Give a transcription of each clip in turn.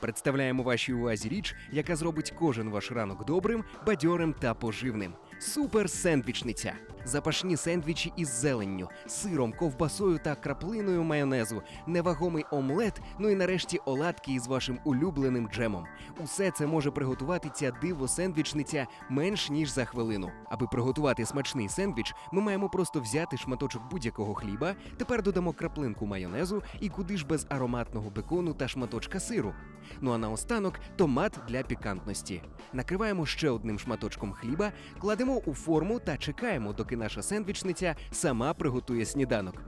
Представляємо вашій увазі річ, яка зробить кожен ваш ранок добрим, бадьорим та поживним. Супер сендвічниця. Запашні сендвічі із зеленню, сиром, ковбасою та краплиною майонезу, невагомий омлет, ну і нарешті оладки із вашим улюбленим джемом. Усе це може приготувати ця диво сендвічниця менш ніж за хвилину. Аби приготувати смачний сендвіч, ми маємо просто взяти шматочок будь-якого хліба, тепер додамо краплинку майонезу і куди ж без ароматного бекону та шматочка сиру. Ну а наостанок томат для пікантності. Накриваємо ще одним шматочком хліба, кладемо у форму та чекаємо, доки наша сендвічниця сама приготує сніданок.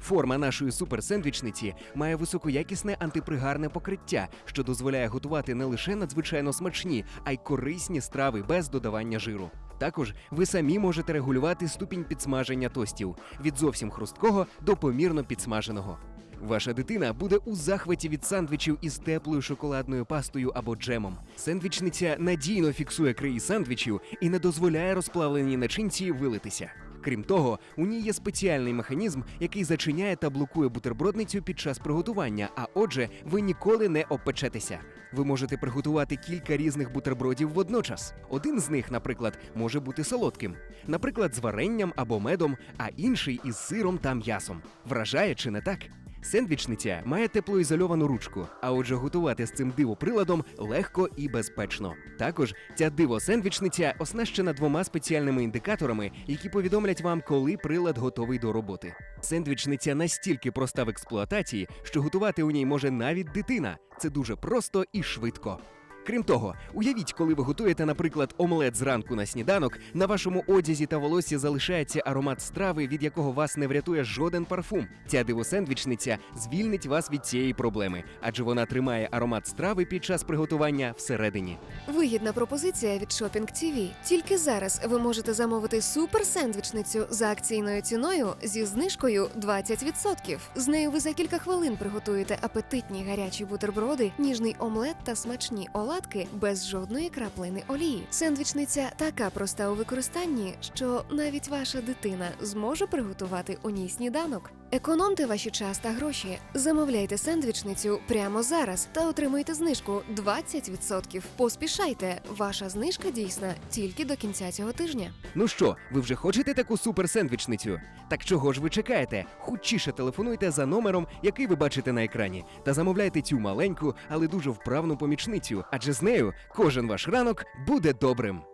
Форма нашої суперсендвічниці має високоякісне антипригарне покриття, що дозволяє готувати не лише надзвичайно смачні, а й корисні страви без додавання жиру. Також ви самі можете регулювати ступінь підсмаження тостів від зовсім хрусткого до помірно підсмаженого. Ваша дитина буде у захваті від сандвічів із теплою шоколадною пастою або джемом. Сендвічниця надійно фіксує краї сандвічів і не дозволяє розплавленій начинці вилитися. Крім того, у ній є спеціальний механізм, який зачиняє та блокує бутербродницю під час приготування, а отже, ви ніколи не обпечетеся. Ви можете приготувати кілька різних бутербродів водночас. Один з них, наприклад, може бути солодким, наприклад, з варенням або медом, а інший із сиром та м'ясом. Вражає чи не так? Сендвічниця має теплоізольовану ручку, а отже, готувати з цим дивоприладом легко і безпечно. Також ця диво-сендвічниця оснащена двома спеціальними індикаторами, які повідомлять вам, коли прилад готовий до роботи. Сендвічниця настільки проста в експлуатації, що готувати у ній може навіть дитина. Це дуже просто і швидко. Крім того, уявіть, коли ви готуєте, наприклад, омлет зранку на сніданок, на вашому одязі та волоссі залишається аромат страви, від якого вас не врятує жоден парфум. Ця дивосендвічниця звільнить вас від цієї проблеми, адже вона тримає аромат страви під час приготування всередині. Вигідна пропозиція від Shopping TV. Тільки зараз ви можете замовити супер сендвічницю за акційною ціною зі знижкою 20%. З нею ви за кілька хвилин приготуєте апетитні гарячі бутерброди, ніжний омлет та смачні оладки без жодної краплини олії. Сендвічниця така проста у використанні, що навіть ваша дитина зможе приготувати у ній сніданок. Економте ваші час та гроші. Замовляйте сендвічницю прямо зараз та отримуйте знижку 20%. Поспішайте, ваша знижка дійсна тільки до кінця цього тижня. Ну що, ви вже хочете таку суперсендвічницю? Так чого ж ви чекаєте? Хутчіше телефонуйте за номером, який ви бачите на екрані, та замовляйте цю маленьку, але дуже вправну помічницю, адже з нею кожен ваш ранок буде добрим.